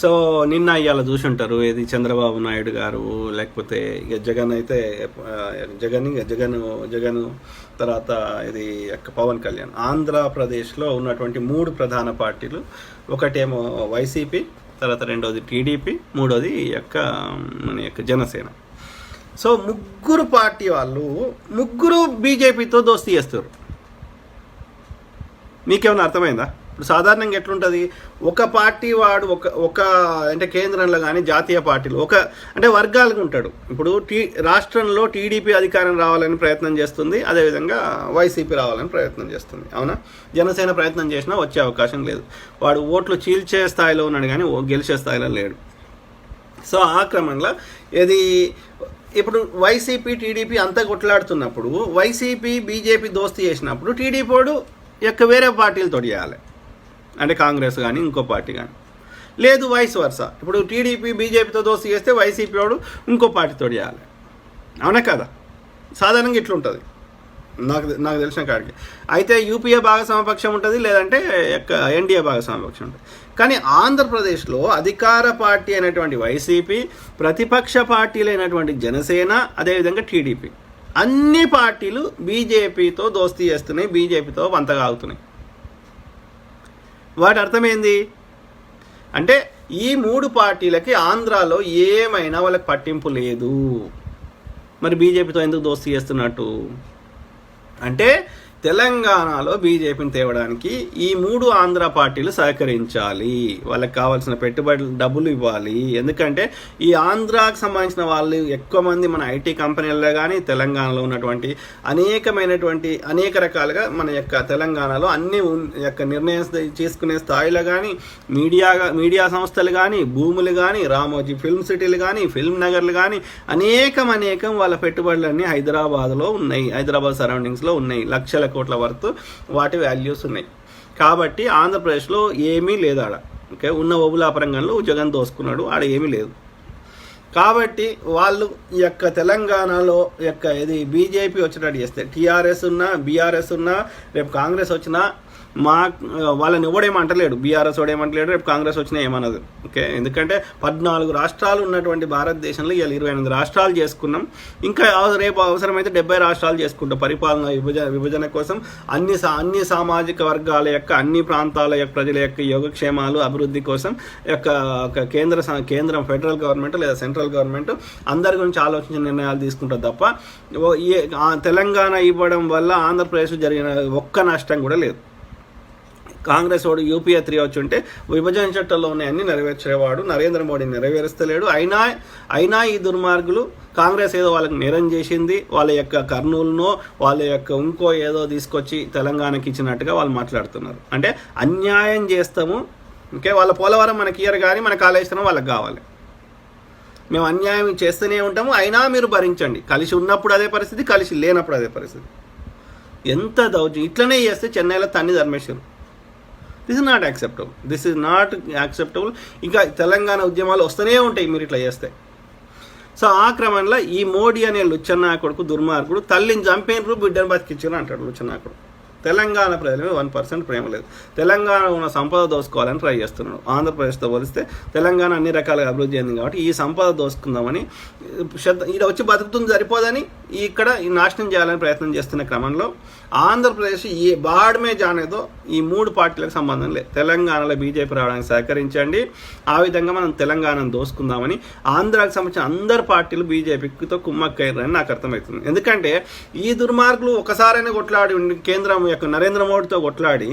So నిన్న ఇవాళ చూసుంటారు ఏది చంద్రబాబు నాయుడు గారు లేకపోతే ఇక జగన్ అయితే జగన్ ఇక జగన్ జగన్ తర్వాత ఇది యొక్క పవన్ కళ్యాణ్. ఆంధ్రప్రదేశ్లో ఉన్నటువంటి మూడు ప్రధాన పార్టీలు ఒకటేమో వైసీపీ తర్వాత రెండోది టీడీపీ మూడోది యొక్క మన యొక్క జనసేన. సో ముగ్గురు పార్టీ వాళ్ళు ముగ్గురు బీజేపీతో దోస్తీ చేస్తారు. మీకేమైనా అర్థమైందా? ఇప్పుడు సాధారణంగా ఎట్లుంటుంది? ఒక పార్టీ వాడు ఒక ఒక అంటే కేంద్రంలో కానీ జాతీయ పార్టీలు ఒక అంటే వర్గాలకు ఉంటాడు. ఇప్పుడు టీ రాష్ట్రంలో టీడీపీ అధికారం రావాలని ప్రయత్నం చేస్తుంది అదేవిధంగా వైసీపీ రావాలని ప్రయత్నం చేస్తుంది. అవునా? జనసేన ప్రయత్నం చేసినా వచ్చే అవకాశం లేదు. వాడు ఓట్లు చీల్చే స్థాయిలో ఉన్నాడు కానీ ఓ గెలిచే స్థాయిలో లేడు. సో ఆ క్రమంలో ఇది ఇప్పుడు వైసీపీ టీడీపీ అంతా కొట్లాడుతున్నప్పుడు వైసీపీ బీజేపీ దోస్తీ చేసినప్పుడు టీడీపీ వాడు యొక్క వేరే పార్టీలతో చేయాలి. అంటే కాంగ్రెస్ కానీ ఇంకో పార్టీ కానీ లేదు వైస్ వర్స ఇప్పుడు టీడీపీ బీజేపీతో దోస్తీ చేస్తే వైసీపీ వాడు ఇంకో పార్టీతో చేయాలి. అవునా కదా? సాధారణంగా ఇట్లుంటుంది. నాకు నాకు తెలిసిన కాడికి. అయితే యూపీఏ భాగస్వామపక్షం ఉంటుంది లేదంటే ఎన్డీఏ భాగస్వామపక్షం ఉంటుంది. కానీ ఆంధ్రప్రదేశ్లో అధికార పార్టీ అయినటువంటి వైసీపీ ప్రతిపక్ష పార్టీలైనటువంటి జనసేన అదేవిధంగా టీడీపీ. అన్ని పార్టీలు బీజేపీతో దోస్తీ చేస్తున్నాయి బీజేపీతో వంతగా ఆగుతున్నాయి. వాటి అర్థమైంది? అంటే ఈ మూడు పార్టీలకి ఆంధ్రాలో ఏమైనా వాళ్ళకి పట్టింపు లేదు. మరి బీజేపీతో ఎందుకు దోస్తీ చేస్తున్నట్టు? అంటే తెలంగాణలో బీజేపీని తేవడానికి ఈ మూడు ఆంధ్ర పార్టీలు సహకరించాలి. వాళ్ళకి కావాల్సిన పెట్టుబడులు డబ్బులు ఇవ్వాలి. ఎందుకంటే ఈ ఆంధ్రాకు సంబంధించిన వాళ్ళు ఎక్కువ మంది మన ఐటీ కంపెనీల్లో కానీ తెలంగాణలో ఉన్నటువంటి అనేకమైనటువంటి అనేక రకాలుగా మన యొక్క తెలంగాణలో అన్ని యొక్క నిర్ణయం చేసుకునే స్థాయిలో కానీ మీడియా మీడియా సంస్థలు కానీ భూములు కానీ రామోజీ ఫిల్మ్ సిటీలు కానీ ఫిల్మ్ నగర్లు కానీ అనేకం అనేకం వాళ్ళ పెట్టుబడులన్నీ హైదరాబాద్లో ఉన్నాయి. హైదరాబాద్ సరౌండింగ్స్లో ఉన్నాయి. లక్షల కోట్ల వర్త్ వాటి వాల్యూస్ ఉన్నాయి. కాబట్టి ఆంధ్రప్రదేశ్లో ఏమీ లేదు ఆడ. ఓకే? ఉన్న ఒబులాపరంగంలో జగన్ దోసుకున్నాడు. ఆడ ఏమీ లేదు. కాబట్టి వాళ్ళు ఈ యొక్క తెలంగాణలో యొక్క ఇది బీజేపీ వచ్చినట్టు చేస్తే టీఆర్ఎస్ ఉన్నా బీఆర్ఎస్ ఉన్నా రేపు కాంగ్రెస్ వచ్చినా మా వాళ్ళని ఎవడేమంటలేడు బీఆర్ఎస్ వాడేమంటలేడు రేపు కాంగ్రెస్ వచ్చినా ఏమనదు. ఓకే? ఎందుకంటే పద్నాలుగు రాష్ట్రాలు ఉన్నటువంటి భారతదేశంలో ఇవాళ ఇరవై ఎనిమిది రాష్ట్రాలు చేసుకున్నాం. ఇంకా రేపు అవసరమైతే డెబ్బై రాష్ట్రాలు చేసుకుంటాం. పరిపాలన విభజన విభజన కోసం అన్ని సా- అన్ని సామాజిక వర్గాల యొక్క అన్ని ప్రాంతాల యొక్క ప్రజల యొక్క యోగక్షేమాలు అభివృద్ధి కోసం యొక్క ఒక కేంద్ర కేంద్రం ఫెడరల్ గవర్నమెంట్ లేదా సెంట్రల్ గవర్నమెంట్ అందరి గురించి ఆలోచించిన నిర్ణయాలు తీసుకుంటారు తప్ప ఓ- తెలంగాణ ఇవ్వడం వల్ల ఆంధ్రప్రదేశ్ జరిగిన ఒక్క నష్టం కూడా లేదు. కాంగ్రెస్ వాడు యూపీఏ త్రీ వచ్చి ఉంటే విభజన చట్టంలో అన్ని నెరవేర్చేవాడు నరేంద్ర మోడీ నెరవేరుస్తలేడు. అయినా అయినా ఈ దుర్మార్గులు కాంగ్రెస్ ఏదో వాళ్ళకి నేరం చేసింది వాళ్ళ యొక్క కర్నూలునో వాళ్ళ యొక్క ఇంకో ఏదో తీసుకొచ్చి తెలంగాణకి ఇచ్చినట్టుగా వాళ్ళు మాట్లాడుతున్నారు. అంటే అన్యాయం చేస్తాము ఇంకే వాళ్ళ పోలవరం మనకి ఇయ్యరు కానీ మన కాళేశ్వరం వాళ్ళకి కావాలి. మేము అన్యాయం చేస్తూనే ఉంటాము అయినా మీరు భరించండి. కలిసి ఉన్నప్పుడు అదే పరిస్థితి కలిసి లేనప్పుడు అదే పరిస్థితి. ఎంత దౌర్జన్యం. ఇట్లనే చేస్తే చెన్నైలో తన్ని Dharmeshwaram. This is not acceptable this is not acceptable ఇంకా తెలంగాణ ఉద్యమాలు వస్తూనే ఉంటాయి మీరు ఇట్లా చేస్తే. సో ఆ క్రమంలో ఈ మోడీ అనే లుచ్చన్న కొడుకు దుర్మార్గుడు తల్లిని చంపేనరు బిడ్డను బతికించారు అంటాడు లుచ్చన్న కొడుకు. తెలంగాణ ప్రజల మీద వన్ పర్సెంట్ ప్రేమ లేదు. తెలంగాణ ఉన్న సంపద దోసుకోవాలని ట్రై చేస్తున్నాడు. ఆంధ్రప్రదేశ్తో పోలిస్తే తెలంగాణ అన్ని రకాలుగా అభివృద్ధి చెందింది కాబట్టి ఈ సంపద దోసుకుందామని శ్రద్ధ ఇది వచ్చి బతుకుతుంది సరిపోదని ఇక్కడ ఈ నాశనం చేయాలని ప్రయత్నం చేస్తున్న క్రమంలో ఆంధ్రప్రదేశ్ ఏ బాడ్మే జానేదో ఈ మూడు పార్టీలకు సంబంధం లేదు. తెలంగాణలో బీజేపీ రావడానికి సహకరించండి. ఆ విధంగా మనం తెలంగాణను దోసుకుందామని ఆంధ్రాకు సంబంధించిన అందరు పార్టీలు బీజేపీతో కుమ్మక్కయ్యారని నాకు అర్థమవుతుంది. ఎందుకంటే ఈ దుర్మార్గులు ఒకసారైనా కొట్లాడి కేంద్రం యొక్క నరేంద్ర మోడీతో కొట్లాడి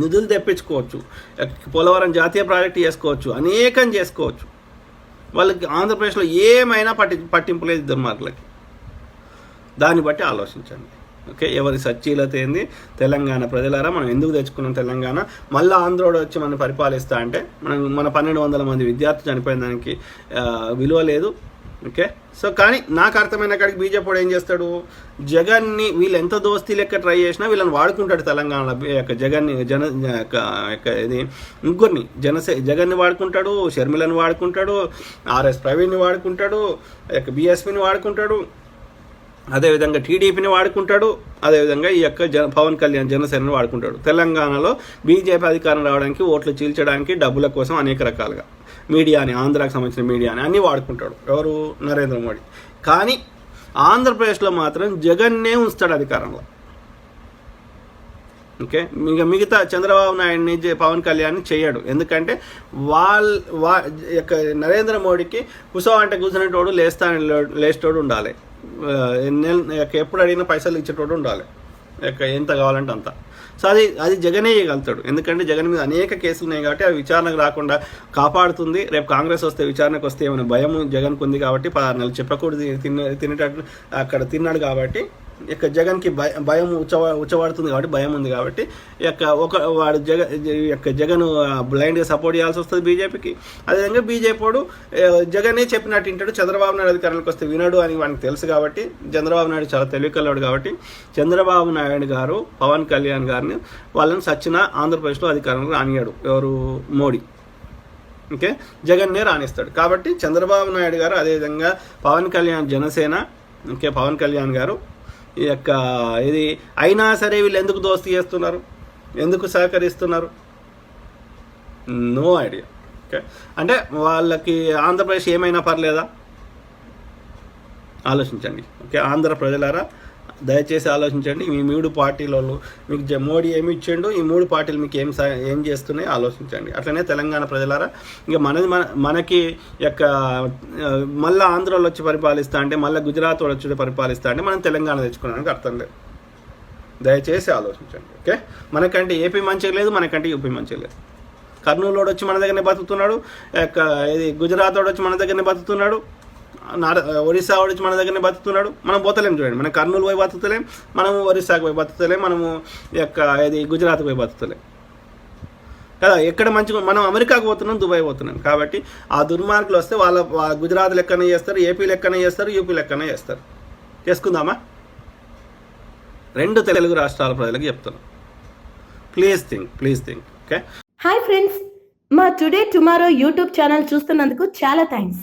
నిధులు తెప్పించుకోవచ్చు పోలవరం జాతీయ ప్రాజెక్టు చేసుకోవచ్చు అనేకం చేసుకోవచ్చు. వాళ్ళకి ఆంధ్రప్రదేశ్లో ఏమైనా పట్టి పట్టింపు లేదు దుర్మార్గులకి దాన్ని బట్టి ఆలోచించండి. ఓకే ఎవరి సచ్చీలత ఏంది? తెలంగాణ ప్రజలారా మనం ఎందుకు తెచ్చుకున్నాం తెలంగాణ? మళ్ళీ ఆంధ్రోడు వచ్చి మనం పరిపాలిస్తా అంటే మనం మన పన్నెండు వందల మంది విద్యార్థులు చనిపోయిన దానికి విలువ లేదు. ఓకే? సో కానీ నాకు అర్థమైన కాడికి బీజేపీ ఏం చేస్తాడు? జగన్ని వీళ్ళు ఎంత దోస్తీ లెక్క ట్రై చేసినా వీళ్ళని వాడుకుంటాడు తెలంగాణలో. యొక్క జగన్ని జన యొక్క ఇది ముగ్గురిని. జనసే జగన్ని వాడుకుంటాడు షర్మిలను వాడుకుంటాడు ఆర్ఎస్ ప్రవీణ్ని వాడుకుంటాడు యొక్క బీఎస్పీని వాడుకుంటాడు అదేవిధంగా టీడీపీని వాడుకుంటాడు అదేవిధంగా ఈ యొక్క జన పవన్ కళ్యాణ్ జనసేనని వాడుకుంటాడు. తెలంగాణలో బీజేపీ అధికారం రావడానికి ఓట్లు చీల్చడానికి డబ్బుల కోసం అనేక రకాలుగా. మీడియాని ఆంధ్రాకి సంబంధించిన మీడియాని అన్నీ వాడుకుంటాడు. ఎవరు? నరేంద్ర మోడీ. కానీ ఆంధ్రప్రదేశ్లో మాత్రం జగన్నే ఉంచుతాడు అధికారంలో. ఓకే? ఇక మిగతా చంద్రబాబు నాయుడిని పవన్ కళ్యాణ్ చేయడు. ఎందుకంటే వాళ్ళ వా యొక్క నరేంద్ర మోడీకి కుసో అంటే కూర్చునేటోడు లేస్తా లేచేటోడు ఉండాలి. ఆ, ఎప్పుడు అడిగిన పైసలు ఇచ్చేటోడు ఉండాలి. ఎంత కావాలంటే అంత. సో అది అది జగనే చేయగలుగుతాడు. ఎందుకంటే జగన్ మీద అనేక కేసులు ఉన్నాయి కాబట్టి అవి విచారణకు రాకుండా కాపాడుతుంది. రేపు కాంగ్రెస్ వస్తే విచారణకు వస్తే ఏమైనా భయం జగన్కు ఉంది కాబట్టి పదహారు నెలలు చెప్పకూడదు తిన్న తినేటట్టు అక్కడ తిన్నాడు కాబట్టి ఇక జగన్కి భయ భయం ఉచ్చవా ఉచ్చబడుతుంది కాబట్టి భయం ఉంది కాబట్టి యొక్క ఒక వాడు జగ యొక్క జగన్ బ్లైండ్గా సపోర్ట్ చేయాల్సి వస్తుంది బీజేపీకి. అదేవిధంగా బీజేపీ వాడు జగనే చెప్పినట్టు వింటాడు చంద్రబాబు నాయుడు అధికారంలోకి వస్తే వినడు అని వానికి తెలుసు కాబట్టి చంద్రబాబు నాయుడు చాలా తెలివికల్లాడు కాబట్టి చంద్రబాబు నాయుడు గారు పవన్ కళ్యాణ్ గారిని వాళ్ళని సచ్చిన ఆంధ్రప్రదేశ్లో అధికారంలో రానియాడు ఎవరు? మోడీ. ఓకే? జగన్నే రాణిస్తాడు కాబట్టి చంద్రబాబు నాయుడు గారు అదేవిధంగా పవన్ కళ్యాణ్ జనసేన ఓకే? పవన్ కళ్యాణ్ గారు ఈ యొక్క ఇది అయినా సరే వీళ్ళు ఎందుకు దోస్తీ చేస్తున్నారు? ఎందుకు సహకరిస్తున్నారు? No idea. ఓకే. అంటే వాళ్ళకి ఆంధ్రప్రదేశ్ ఏమైనా పర్లేదా? ఆలోచించండి. ఓకే. ఆంధ్ర ప్రజలారా దయచేసి ఆలోచించండి. మీ మూడు పార్టీలలో మీకు జ- మోడీ ఏమి ఇచ్చిండు ఈ మూడు పార్టీలు మీకు ఏం సా- ఏం చేస్తున్నాయి ఆలోచించండి. అట్లనే తెలంగాణ ప్రజలారా ఇంకా మనది మన మనకి యొక్క మళ్ళీ ఆంధ్రలో ఆంధ్రాలో వచ్చి పరిపాలిస్తా అంటే మళ్ళీ గుజరాత్ వచ్చి పరిపాలిస్తా అంటే మనం తెలంగాణ తెచ్చుకోవడానికి అర్థం లేదు. దయచేసి ఆలోచించండి ఓకే? మనకంటే ఏపీ మంచిగా లేదు మనకంటే యూపీ మంచిగా లేదు. కర్నూలు వచ్చి మన దగ్గరనే బతుకుతున్నాడు యొక్క ఇది గుజరాత్ వచ్చి మన దగ్గరనే బతుకుతున్నాడు. ఒరిస్సా వాడు వచ్చి మన దగ్గరనే బతుకుతున్నాడు. మనం పోతలేం చూడండి. మనం కర్నూలు పోయి బతుకుతలేం. మనము ఒరిస్సాకు పోయి బతుకుతలేం. మనము యొక్క ఇది గుజరాత్ పోయి బతుకుతలేం. కదా ఎక్కడ మంచిగా మనం అమెరికాకు పోతున్నాం దుబాయ్ పోతున్నాం. కాబట్టి ఆ దుర్మార్గులు వస్తే వాళ్ళ గుజరాత్ లెక్కనే చేస్తారు ఏపీ లెక్కనే చేస్తారు యూపీ లెక్కనే చేస్తారు. చేసుకుందామా? రెండు తెలుగు రాష్ట్రాల ప్రజలకు చెప్తున్నాం. Please think please think okay? Hi friends. మా టుడే టుమారో యూట్యూబ్ ఛానల్ చూస్తున్నందుకు చాలా థ్యాంక్స్